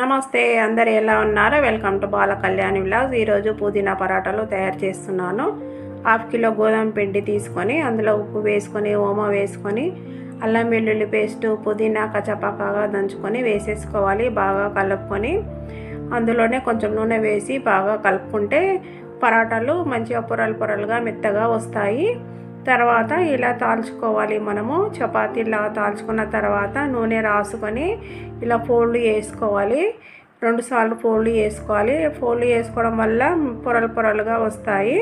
నమస్తే అందరు ఎలా ఉన్నారో? వెల్కమ్ టు బాల కళ్యాణి విలాస్ ఈరోజు పుదీనా పరాటాలు తయారు చేస్తున్నాను. హాఫ్ కిలో గోధుమ పిండి తీసుకొని అందులో ఉప్పు వేసుకొని ఓమ వేసుకొని అల్లం వెల్లుల్లి పేస్ట్ పుదీనా కచపకాగా దంచుకొని వేసేసుకోవాలి. బాగా కలుపుకొని అందులోనే కొంచెం నూనె వేసి బాగా కలుపుకుంటే పరాటాలు మంచిగా పొరలు పొరలుగా మెత్తగా వస్తాయి. తర్వాత ఇలా తాల్చుకోవాలి మనము. చపాతీలా తాల్చుకున్న తర్వాత నూనె రాసుకొని ఇలా ఫోల్డ్ చేసుకోవాలి. రెండు సార్లు ఫోల్డ్ చేసుకోవాలి. ఫోల్డ్ చేసుకోవడం వల్ల పొరలు పొరలుగా వస్తాయి.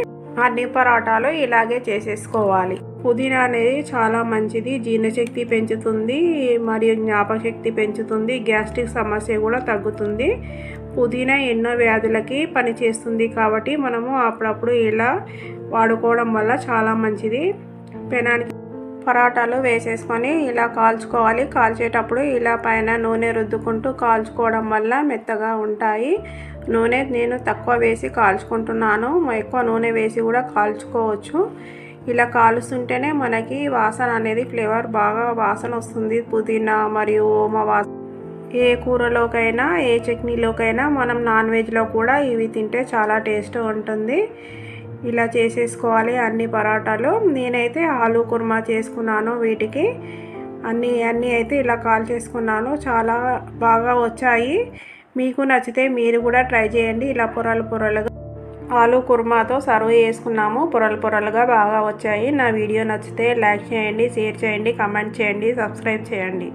అన్ని పరాటాలు ఇలాగే చేసేసుకోవాలి. పుదీనా అనేది చాలా మంచిది. జీర్ణశక్తి పెంచుతుంది మరియు జ్ఞాపకశక్తి పెంచుతుంది గ్యాస్ట్రిక్ సమస్య కూడా తగ్గుతుంది. పుదీనా ఎన్నో వ్యాధులకి పనిచేస్తుంది కాబట్టి మనము అప్పుడప్పుడు ఇలా వాడుకోవడం వల్ల చాలా మంచిది. పెనానికి పరాటాలు వేసేసుకొని ఇలా కాల్చుకోవాలి. కాల్చేటప్పుడు ఇలా పైన నూనె రుద్దుకుంటూ కాల్చుకోవడం వల్ల మెత్తగా ఉంటాయి. నూనె నేను తక్కువ వేసి కాల్చుకుంటున్నాను. ఎక్కువ నూనె వేసి కూడా కాల్చుకోవచ్చు. ఇలా కాలుస్తుంటేనే మనకి వాసన అనేది ఫ్లేవర్ బాగా వాసన వస్తుంది. పుదీనా మరియు ఓమ వాసన ఏ కూరలోకైనా ఏ చట్నీలోకైనా మనం నాన్ వెజ్లో కూడా ఇవి తింటే చాలా టేస్ట్ ఉంటుంది. ఇలా చేసేసుకోవాలి అన్ని పరాటాలు. నేనైతే ఆలు కుర్మా చేసుకున్నాను వీటికి. అన్నీ అన్నీ అయితే ఇలా కాల్ చేసుకున్నాను. చాలా బాగా వచ్చాయి. మీకు నచ్చితే మీరు కూడా ట్రై చేయండి. ఇలా పొరలు పొరలుగా ఆలు కుర్మాతో సర్వ్ చేసుకున్నాము. పొరలు పొరలుగా బాగా వచ్చాయి. నా వీడియో నచ్చితే లైక్ చేయండి షేర్ చేయండి కమెంట్ చేయండి సబ్స్క్రైబ్ చేయండి.